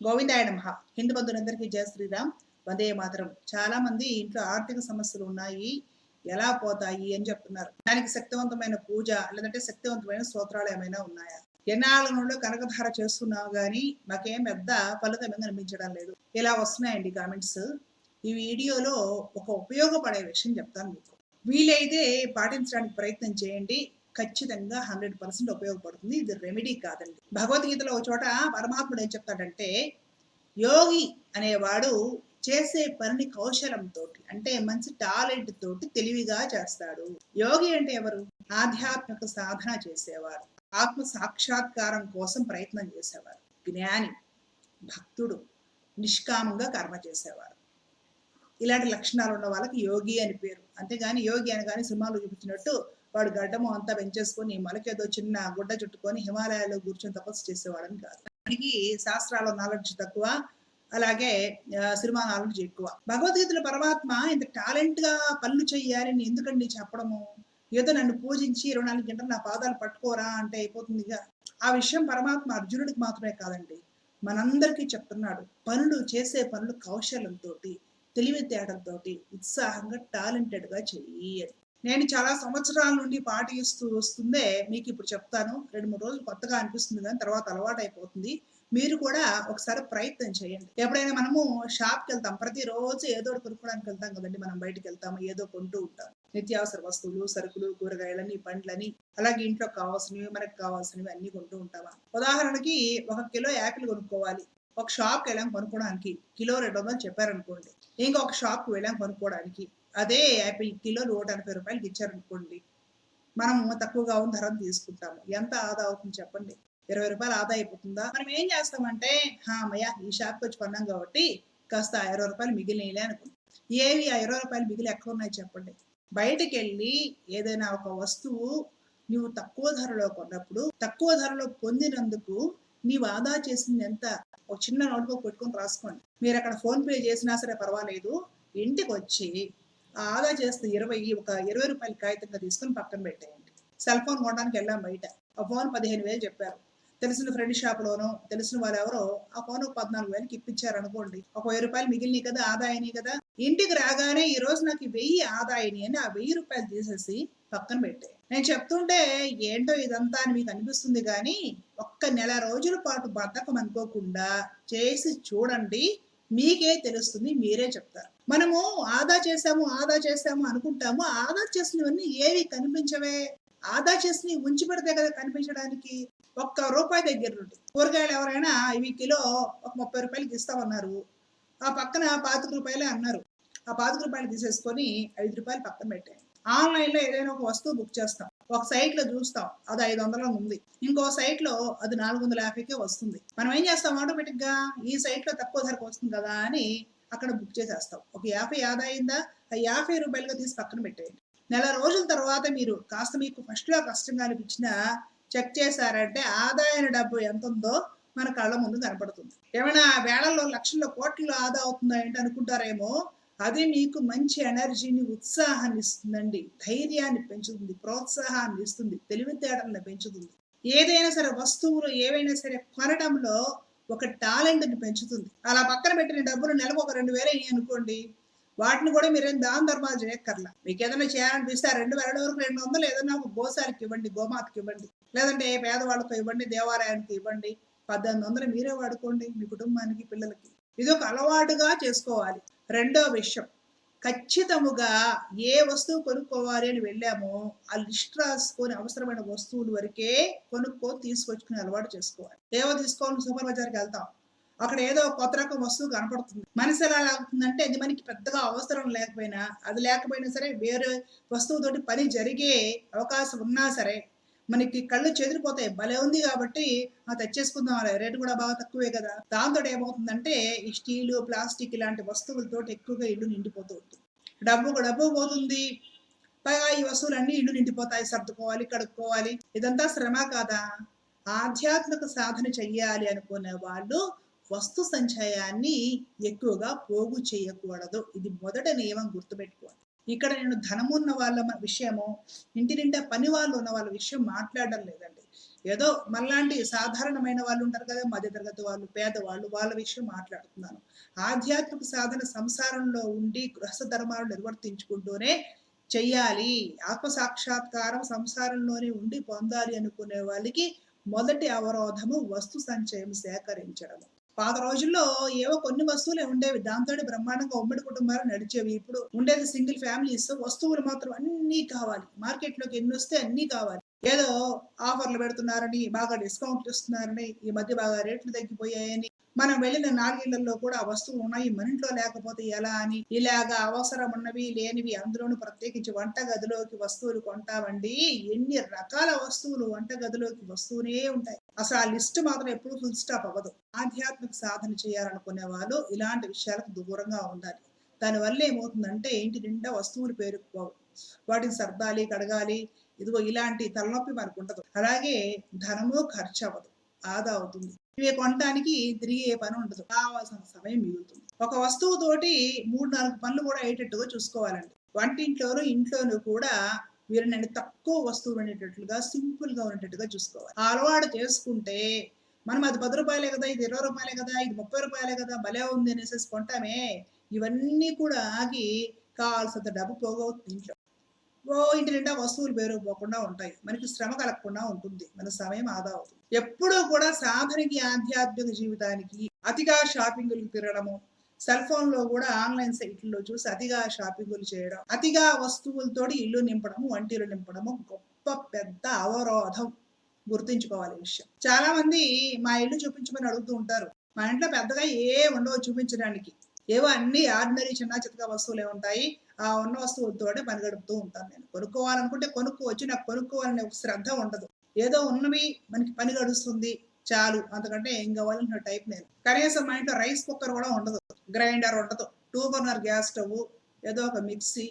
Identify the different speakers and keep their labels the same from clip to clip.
Speaker 1: గోవిందాయ నమ. హిందూ బంధువులందరికీ జయ శ్రీరామ్. వందే మాతరం. చాలా మంది ఇంట్లో ఆర్థిక సమస్యలు ఉన్నాయి. ఎలా పోతాయి అని చెప్తున్నారు. దానికి శక్తివంతమైన పూజ లేదంటే శక్తివంతమైన స్తోత్రాలు ఏమైనా ఉన్నాయా? ఎన్నాళ్ళ నుండి కనకధార చేస్తున్నావు కానీ మాకేం పెద్ద ఫలితం కనిపించడం లేదు. ఇలా వస్తున్నాయండి కామెంట్స్. ఈ వీడియోలో ఒక ఉపయోగపడే విషయం చెప్తాను మీకు. వీలైతే పాటించడానికి ప్రయత్నం చేయండి. ఖచ్చితంగా హండ్రెడ్ పర్సెంట్ ఉపయోగపడుతుంది. ఇది రెమెడీ కాదండి. భగవద్గీతలో ఒక చోట పరమాత్ముడు ఏం చెప్తాడంటే యోగి అనేవాడు చేసే పనిని కౌశలంతో అంటే మంచి టాలెంట్ తోటి తెలివిగా చేస్తాడు. యోగి అంటే ఎవరు? ఆధ్యాత్మిక సాధన చేసేవారు. ఆత్మ సాక్షాత్కారం కోసం ప్రయత్నం చేసేవారు. జ్ఞాని భక్తుడు నిష్కామంగా కర్మ చేసేవారు. ఇలాంటి లక్షణాలు ఉన్న వాళ్ళకి యోగి అని పేరు. అంతేగాని యోగి అని కానీ సినిమాలు చూపించినట్టు వాడు గడ్డము అంతా పెంచేసుకొని మలకేదో చిన్న గుడ్డ చుట్టుకొని హిమాలయాల్లో కూర్చొని తపస్సు చేసేవాడని కాదు. మనకి శాస్త్రాల నాలెడ్జ్ తక్కువ అలాగే సినిమా నాలెడ్జ్ ఎక్కువ. భగవద్గీతలో పరమాత్మ ఇంత టాలెంట్గా పనులు చెయ్యాలి ఎందుకండి చెప్పడము? ఏదో నన్ను పూజించి ఇరవై నాలుగు గంటలు నా పాదాలు పట్టుకోరా అంటే అయిపోతుందిగా ఆ విషయం పరమాత్మ అర్జునుడికి మాత్రమే కాదండి. మనందరికీ చెప్తున్నాడు. పనులు చేసే పనులు కౌశలంతో తెలివితేటలతోటి ఉత్సాహంగా టాలెంటెడ్గా చెయ్యి అని నేను చాలా సంవత్సరాల నుండి పాటిస్తూ వస్తుందే మీకు ఇప్పుడు చెప్తాను. రెండు మూడు రోజులు కొత్తగా అనిపిస్తుంది కానీ తర్వాత అలవాటు అయిపోతుంది మీరు కూడా ఒకసారి ప్రయత్నం చేయండి. ఎప్పుడైనా మనము షాప్కి వెళ్తాం ప్రతిరోజు ఏదో ఒకటి కొనుక్కోవడానికి వెళ్తాం కదండి. మనం బయటకు వెళ్తాము ఏదో కొంటూ ఉంటాం. నిత్యావసర వస్తువులు సరుకులు కూరగాయలని పండ్లని అలాగే ఇంట్లో కావాల్సినవి మనకు కావాల్సినవి అన్ని కొంటూ ఉంటామా? ఉదాహరణకి ఒక కిలో యాపిల్ కొనుక్కోవాలి. ఒక షాప్కి వెళ్ళాం కొనుక్కోవడానికి. కిలో రెండు వందలు చెప్పారనుకోండి. ఇంకొక షాప్కి వెళ్ళాం కొనుక్కోవడానికి. అదే యాపిల్ కిలో నూట ఎనభై రూపాయలకి ఇచ్చారనుకోండి మనం తక్కువగా ఉన్న ధరను తీసుకుంటాము. ఎంత ఆదా అవుతుంది చెప్పండి? ఇరవై రూపాయలు ఆదా అయిపోతుందా? మనం ఏం చేస్తామంటే హా అమ్మయ్య ఈ షాప్కి వచ్చి కొన్నాం కాబట్టి కాస్త ఆ ఇరవై రూపాయలు మిగిలినలే అనుకుంటాం ఏవి ఆ ఇరవై రూపాయలు మిగిలి ఎక్కడ ఉన్నాయి చెప్పండి. బయటికి వెళ్ళి ఏదైనా ఒక వస్తువు నువ్వు తక్కువ ధరలో కొన్నప్పుడు తక్కువ ధరలో పొందినందుకు నీవు ఆదా చేసింది ఎంత? ఒక చిన్న నోట్బుక్ పెట్టుకొని రాసుకోండి. మీరు అక్కడ ఫోన్ పే చేసినా సరే పర్వాలేదు ఇంటికి వచ్చి ఆదా చేస్తే ఇరవై ఒక ఇరవై రూపాయల కాగితంగా తీసుకొని పక్కన పెట్టేయండి. సెల్ ఫోన్ కొనడానికి వెళ్ళాం బయట. ఆ ఫోన్ పదిహేను వేలు చెప్పారు. తెలిసిన ఫ్రెండ్ షాప్లోనో తెలిసిన వాళ్ళు ఎవరో ఆ ఫోన్ ఒక పద్నాలుగు వేలకి ఇప్పించారు అనుకోండి. ఒక వెయ్యి రూపాయలు మిగిలినాయి కదా ఆదాయని కదా. ఇంటికి రాగానే ఈ రోజు నాకు వెయ్యి ఆదాయని అని ఆ వెయ్యి రూపాయలు తీసేసి పక్కన పెట్టే నేను చెప్తుంటే ఏంటో ఇదంతా అని మీకు అనిపిస్తుంది కానీ ఒక్క నెల రోజుల పాటు బద్ధకం అనుకోకుండా చేసి చూడండి మీకే తెలుస్తుంది మీరే చెప్తారు. మనము ఆదా చేసాము ఆదా చేసాము అనుకుంటాము. ఆదా చేసినవన్నీ ఏవి కనిపించవే? ఆదా చేసి ఉంచి పెడితే కదా కనిపించడానికి. ఒక్క రూపాయి దగ్గర నుండి. కూరగాయలు ఎవరైనా ఇవి కిలో ఒక ముప్పై రూపాయలకి ఇస్తామన్నారు. ఆ పక్కన పాతిక రూపాయలే అన్నారు. ఆ పాతిక రూపాయలు తీసేసుకొని ఐదు రూపాయలు పక్కన పెట్టాయి ఆన్లైన్లో ఏదైనా ఒక వస్తువు బుక్ చేస్తాం. ఒక సైట్లో చూస్తాం. అది ఐదు వందల ఉంది. ఇంకో సైట్లో అది నాలుగు వందల యాభైకే వస్తుంది. మనం ఏం చేస్తాం? ఆటోమేటిక్గా ఈ సైట్లో తక్కువ ధరకు వస్తుంది కదా అని అక్కడ బుక్ చేసేస్తాం. ఒక యాభై ఆదా అయిందా ఆ యాభై రూపాయలుగా తీసి పక్కన పెట్టేయండి. నెల రోజుల తర్వాత మీరు కాస్త మీకు ఫస్ట్లో కష్టంగా అనిపించినా చెక్ చేశారంటే ఆదాయం డబ్బు ఎంత ఉందో మన కళ్ళ ముందు కనపడుతుంది. ఏమైనా వేళల్లో లక్షల్లో కోట్లలో ఆదా అవుతుందా ఏంటి అనుకుంటారేమో? అది మీకు మంచి ఎనర్జీని ఉత్సాహాన్ని ఇస్తుందండి. ధైర్యాన్ని పెంచుతుంది ప్రోత్సాహాన్ని ఇస్తుంది తెలివితేటలను పెంచుతుంది. ఏదైనా సరే వస్తువులు ఏవైనా సరే కొనడంలో ఒక టాలెంట్ని పెంచుతుంది. అలా పక్కన పెట్టిన డబ్బులు నెలకు ఒక రెండు వేలు అనుకోండి వాటిని కూడా మీరేం దాన ధర్మాలు చేయక్కర్లా. మీకు ఏదైనా చేయాలనిపిస్తే ఆ రెండు వేల వరకు రెండు వందలు ఏదైనా ఒక గోసారికి ఇవ్వండి గోమాతకి ఇవ్వండి. లేదంటే పేదవాళ్ళకు ఇవ్వండి దేవాలయానికి ఇవ్వండి పద్దెనిమిది వందలు మీరే వాడుకోండి మీ కుటుంబానికి పిల్లలకి. ఇది ఒక అలవాటుగా చేసుకోవాలి. రెండో విషయం ఖచ్చితముగా ఏ వస్తువు కొనుక్కోవాలి అని వెళ్ళామో ఆ లిస్ట్ రాసుకొని అవసరమైన వస్తువులు వరకే కొనుక్కొని తీసుకొచ్చుకుని అలవాటు చేసుకోవాలి. ఏవో తీసుకోవాలి సూపర్ బజార్కి వెళ్తాం. అక్కడ ఏదో కొత్త రకం వస్తువు కనపడుతుంది. మనసు ఎలా లాగుతుందంటే అది మనకి పెద్దగా అవసరం లేకపోయినా అది లేకపోయినా సరే వేరే వస్తువుతోటి పని జరిగే అవకాశం ఉన్నా సరే మనకి కళ్ళు చెదిరిపోతాయి. భలే ఉంది కాబట్టి ఆ తెచ్చేసుకుందాం రేటు కూడా బాగా తక్కువే కదా. దాంతో ఏమవుతుందంటే ఈ స్టీలు ప్లాస్టిక్ ఇలాంటి వస్తువులతో ఎక్కువగా ఇల్లు నిండిపోతూ ఉంటుంది. డబ్బు డబ్బు పోతుంది. పైగా ఈ వస్తువులన్నీ ఇల్లు నిండిపోతాయి. సర్దుకోవాలి కడుక్కోవాలి. ఇదంతా శ్రమ కాదా? ఆధ్యాత్మిక సాధన చెయ్యాలి అనుకునే వాళ్ళు వస్తు సంచయాన్ని ఎక్కువగా పోగు చేయకూడదు. ఇది మొదట నియమం గుర్తుపెట్టుకోవాలి. ఇక్కడ నేను ధనము ఉన్న వాళ్ళ విషయము ఇంటి నిండా పని వాళ్ళు ఉన్న వాళ్ళ విషయం మాట్లాడడం లేదండి. ఏదో మళ్ళాంటి సాధారణమైన వాళ్ళు ఉంటారు కదా మధ్యతరగతి వాళ్ళు పేదవాళ్ళు వాళ్ళ విషయం మాట్లాడుతున్నాను. ఆధ్యాత్మిక సాధన సంసారంలో ఉండి గృహస్థ ధర్మాలు నిర్వర్తించుకుంటూనే చెయ్యాలి. ఆత్మ సాక్షాత్కారం సంసారంలోనే ఉండి పొందాలి అనుకునే వాళ్ళకి మొదటి అవరోధము వస్తు సంచయం సేకరించడము. పాత రోజుల్లో ఏవో కొన్ని వస్తువులే ఉండేవి. దాంతో బ్రహ్మాండంగా ఉమ్మడి కుటుంబాలు నడిచేవి. ఇప్పుడు ఉండేది సింగిల్ ఫ్యామిలీస్. వస్తువులు మాత్రం అన్నీ కావాలి. మార్కెట్లోకి ఎన్ని వస్తే అన్నీ కావాలి. ఏదో ఆఫర్లు పెడుతున్నారని బాగా డిస్కౌంట్లు ఇస్తున్నారని ఈ మధ్య బాగా రేట్లు తగ్గిపోయాయని మనం వెళ్ళిన నాలుగేళ్ళలో కూడా వస్తువులు ఉన్నాయి. మన ఇంట్లో లేకపోతే ఎలా అని ఇలాగా అవసరం ఉన్నవి లేనివి అందులోనూ ప్రత్యేకించి వంట గదిలోకి వస్తువులు కొంటామండి. ఎన్ని రకాల వస్తువులు వంట గదిలోకి వస్తూనే ఉంటాయి. అసలు ఆ లిస్ట్ మాత్రం ఎప్పుడు ఫుల్ స్టాప్ అవ్వదు. ఆధ్యాత్మిక సాధన చేయాలనుకునే వాళ్ళు ఇలాంటి విషయాలకు దూరంగా ఉండాలి. దానివల్ల ఏమవుతుందంటే ఇంటి నిండా వస్తువులు పేరుకుపోవు. వాటిని సర్దాలి కడగాలి ఇదిగో ఇలాంటి తలనొప్పి మనకు ఉండదు. అలాగే ధనము ఖర్చు అవ్వదు. ఆదా అవుతుంది. ఇవి కొనడానికి తిరిగే పని ఉండదు. కావాల్సిన సమయం మిగులుతుంది. ఒక వస్తువు తోటి మూడు నాలుగు పనులు కూడా అయ్యేటట్టుగా చూసుకోవాలండి. వంటింట్లోనూ ఇంట్లోనూ కూడా వీరిని తక్కువ వస్తువులు ఉండేటట్లుగా సింపుల్గా ఉండేటట్టుగా చూసుకోవాలి. ఆ అలవాటు చేసుకుంటే మనం అది పది రూపాయలే కదా ఇది ఇరవై రూపాయలే కదా ఇది ముప్పై రూపాయలే కదా భలే ఉంది అనేసి కొంటామే ఇవన్నీ కూడా ఆగి కావాల్సినంత డబ్బు పోగవుతుంది ఇంట్లో. ఓ ఇంటి నిండా వస్తువులు పేరుకుపోకుండా ఉంటాయి. మనకి శ్రమ కలగకుండా ఉంటుంది. మన సమయం ఆదా అవుతుంది. ఎప్పుడూ కూడా సాధనకి ఆధ్యాత్మిక జీవితానికి అతిగా షాపింగ్లు తిరగడము సెల్ ఫోన్లో కూడా ఆన్లైన్ సైట్లో చూసి అతిగా షాపింగ్లు చేయడం అతిగా వస్తువులతోటి ఇల్లు నింపడము వంటిలు నింపడము గొప్ప పెద్ద అవరోధం. గుర్తుంచుకోవాలి విషయం. చాలా మంది మా ఇల్లు చూపించమని అడుగుతూ ఉంటారు. మా ఇంట్లో పెద్దగా ఏ ఉండవు చూపించడానికి. ఏవో అన్ని ఆర్డినరీ చిన్న చితక వస్తువులే ఉంటాయి ఆ ఉన్న వస్తువులతోనే పని గడుపుతూ ఉంటాను నేను. కొనుక్కోవాలనుకుంటే కొనుక్కోవచ్చు నాకు కొనుక్కోవాలనే ఒక శ్రద్ధ ఉండదు. ఏదో ఉన్నవి మనకి పని గడుస్తుంది చాలు అంతకంటే ఏం కావాలన్న టైప్ నేను. కనీసం మా ఇంట్లో రైస్ కుక్కర్ కూడా ఉండదు గ్రైండర్ ఉండదు. టూ బర్నర్ గ్యాస్ స్టవ్ ఏదో ఒక మిక్సీ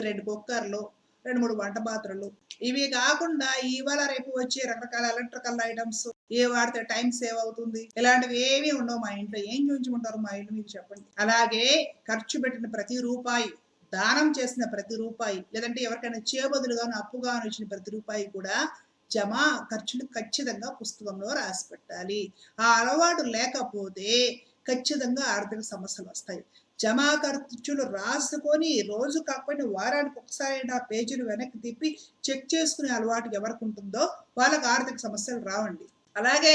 Speaker 1: రెండు కుక్కర్లు రెండు మూడు వంట పాత్రలు. ఇవి కాకుండా ఇవాళ రేపు వచ్చే రకరకాల ఎలక్ట్రికల్ ఐటమ్స్ ఏ వాడితే టైం సేవ్ అవుతుంది? ఇలాంటివి ఏవి ఉండవు మా ఇంట్లో. ఏం చూపించుకుంటారు మా ఇంట్లో మీకు చెప్పండి? అలాగే ఖర్చు పెట్టిన ప్రతి రూపాయి దానం చేసిన ప్రతి రూపాయి లేదంటే ఎవరికైనా చేయబదులుగాను అప్పుగాను ఇచ్చిన ప్రతి రూపాయి కూడా జమ ఖర్చులు ఖచ్చితంగా పుస్తకంలో రాసి పెట్టాలి ఆ అలవాటు లేకపోతే ఖచ్చితంగా ఆర్థిక సమస్యలు వస్తాయి. జమా ఖర్చులు రాసుకొని రోజు కాకపోయినా వారానికి ఒకసారి ఆ పేజీలు వెనక్కి తిప్పి చెక్ చేసుకునే అలవాటు ఎవరికి ఉంటుందో వాళ్ళకి ఆర్థిక సమస్యలు రావండి. అలాగే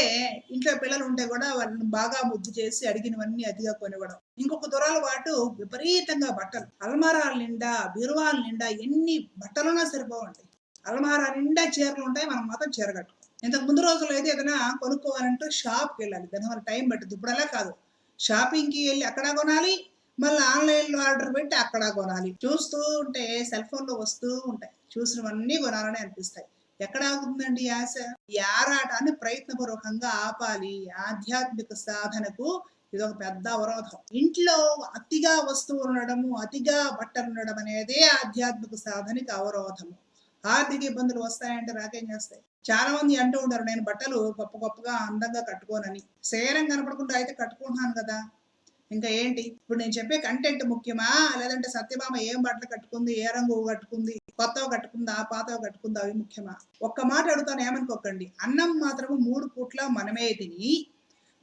Speaker 1: ఇంట్లో పిల్లలు ఉంటే కూడా వాళ్ళని బాగా ముద్దు చేసి అడిగినవన్నీ అతిగా కొనివ్వడం. ఇంకొక దురలవాటు విపరీతంగా బట్టలు. అల్మారాల నిండా బీరువాల నిండా ఎన్ని బట్టలున్నా సరిపోవండి. అల్మారా నిండా చీరలు ఉంటాయి మనం మాత్రం చీర కట్టుకోం. ఇంతకు ముందు రోజుల్లో అయితే ఏదైనా కొనుక్కోవాలంటే షాప్కి వెళ్ళాలి. దాని వల్ల టైం పట్టుద్ది. ఇప్పుడు అలా కాదు. షాపింగ్కి వెళ్ళి అక్కడ కొనాలి మళ్ళీ ఆన్లైన్లో ఆర్డర్ పెట్టి అక్కడ కొనాలి. చూస్తూ ఉంటే సెల్ ఫోన్లో వస్తూ ఉంటాయి. చూసినవన్నీ కొనాలని అనిపిస్తాయి. ఎక్కడ ఆగుతుందండి ఆశ? ఈ ఆరాటాన్ని ప్రయత్నపూర్వకంగా ఆపాలి. ఆధ్యాత్మిక సాధనకు ఇది ఒక పెద్ద అవరోధం. ఇంట్లో అతిగా వస్తువులు ఉండడము అతిగా బట్టలు ఉండడం అనేదే ఆధ్యాత్మిక సాధనకి అవరోధము. ఆర్థిక ఇబ్బందులు వస్తాయంటే రాకేం చేస్తాయి? చాలా మంది అంటూ ఉంటారు నేను బట్టలు గొప్ప గొప్పగా అందంగా కట్టుకోనని. శరీరం కనపడకుండా అయితే కట్టుకుంటున్నాను కదా. ఇంకా ఏంటి? ఇప్పుడు నేను చెప్పే కంటెంట్ ముఖ్యమా? లేదంటే సత్యభామ ఏం బట్టలు కట్టుకుంది? ఏ రంగు కట్టుకుంది? కొత్తవి కట్టుకుందా? పాతవి కట్టుకుందా? అవి ముఖ్యమా? ఒక్క మాట అడుగుతాను ఏమనుకోకండి. అన్నం మాత్రము మూడు పూట్ల మనమే తిని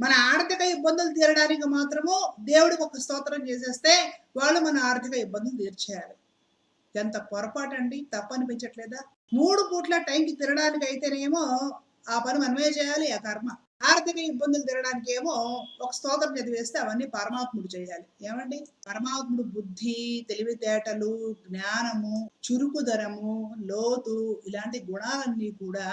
Speaker 1: మన ఆర్థిక ఇబ్బందులు తీరడానికి మాత్రము దేవుడికి ఒక స్తోత్రం చేసేస్తే వాళ్ళు మన ఆర్థిక ఇబ్బందులు తీర్చేయాలి. ఎంత పొరపాటు అండి తప్పనిపించట్లేదా? మూడు పూట్ల టైంకి తినడానికి అయితేనేమో ఆ పని మనమే చేయాలి ఆ కర్మ. ఆర్థిక ఇబ్బందులు తినడానికి ఏమో ఒక స్తోత్రం చదివేస్తే అవన్నీ పరమాత్ముడు చేయాలి. ఏమండి? పరమాత్ముడు బుద్ధి తెలివితేటలు జ్ఞానము చురుకుదనము లోతు ఇలాంటి గుణాలన్నీ కూడా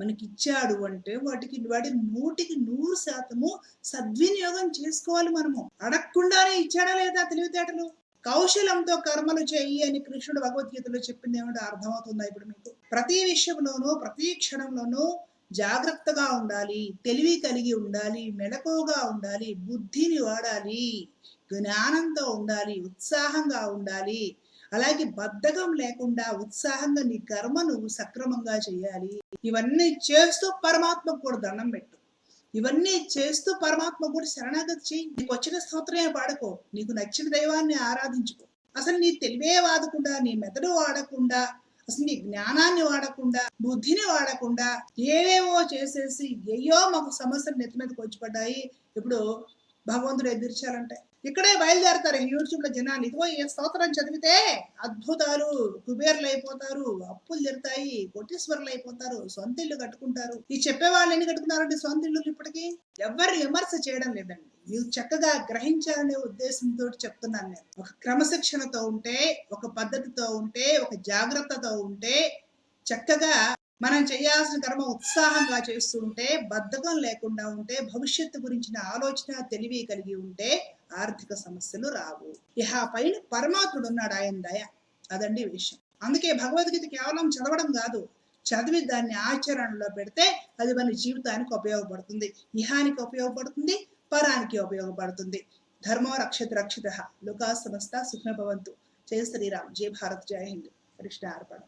Speaker 1: మనకి ఇచ్చాడు అంటే వాటికి వాటి నూటికి నూరు శాతము సద్వినియోగం చేసుకోవాలి మనము. అడగకుండానే ఇచ్చాడా లేదా తెలివితేటలు? కౌశలంతో కర్మలు చేయి అని కృష్ణుడు భగవద్గీతలో చెప్పింది ఏమిటో అర్థమవుతుందా ఇప్పుడు మీకు? ప్రతి విషయంలోనూ ప్రతి క్షణంలోనూ జాగ్రత్తగా ఉండాలి తెలివి కలిగి ఉండాలి మెలకువగా ఉండాలి బుద్ధిని వాడాలి జ్ఞానంతో ఉండాలి ఉత్సాహంగా ఉండాలి. అలాగే బద్ధకం లేకుండా ఉత్సాహంగా నీ కర్మ నువ్వు సక్రమంగా చేయాలి. ఇవన్నీ చేస్తూ పరమాత్మకు కూడా దండం పెట్టు. ఇవన్నీ చేస్తూ పరమాత్మ కూడా శరణాగతి చేయి నీకు వచ్చిన స్తోత్రమే పాడుకో నీకు నచ్చిన దైవాన్ని ఆరాధించుకో. అసలు నీ తెలివే వాడకుండా నీ మెదడు వాడకుండా అసలు నీ జ్ఞానాన్ని వాడకుండా బుద్ధిని వాడకుండా ఏవేవో చేసేసి ఏయో మాకు సమస్యలు నెత్తి మీదకి వచ్చి పడ్డాయి. ఇప్పుడు భగవంతుడు ఎదిరించాలంటే ఇక్కడే బయలుదేరతారు యూట్యూబ్లో జనాలు. ఇదిగో ఈ స్తోత్రం చదివితే అద్భుతాలు కుబేర్లు అయిపోతారు అప్పులు తిరుతాయి కోటీశ్వరులు అయిపోతారు సొంత ఇల్లు కట్టుకుంటారు. ఈ చెప్పే వాళ్ళు ఎన్ని కట్టుకున్నారండి సొంత ఇల్లు ఇప్పటికీ? ఎవరు విమర్శ చేయడం లేదండి. మీరు చక్కగా గ్రహించాలనే ఉద్దేశంతో చెప్తున్నాను నేను. ఒక క్రమశిక్షణతో ఉంటే ఒక పద్ధతితో ఉంటే ఒక జాగ్రత్తతో ఉంటే చక్కగా మనం చేయాల్సిన కర్మ ఉత్సాహంగా చేస్తూ ఉంటే బద్ధకం లేకుండా ఉంటే భవిష్యత్తు గురించిన ఆలోచన తెలివి కలిగి ఉంటే ఆర్థిక సమస్యలు రావు. ఇహ పైన పరమాత్ముడు ఉన్నాడు ఆయన దయ. అదండి విషయం. అందుకే భగవద్గీత కేవలం చదవడం కాదు చదివి దాన్ని ఆచరణలో పెడితే అది మన జీవితానికి ఉపయోగపడుతుంది. ఇహానికి ఉపయోగపడుతుంది పరానికి ఉపయోగపడుతుంది. ధర్మో రక్షత రక్షిత. లోకా సమస్త సుఖ్నభవంతు జయ శ్రీరామ్. జయ భారత్. జయ హింద్. కృష్ణ అర్పణ.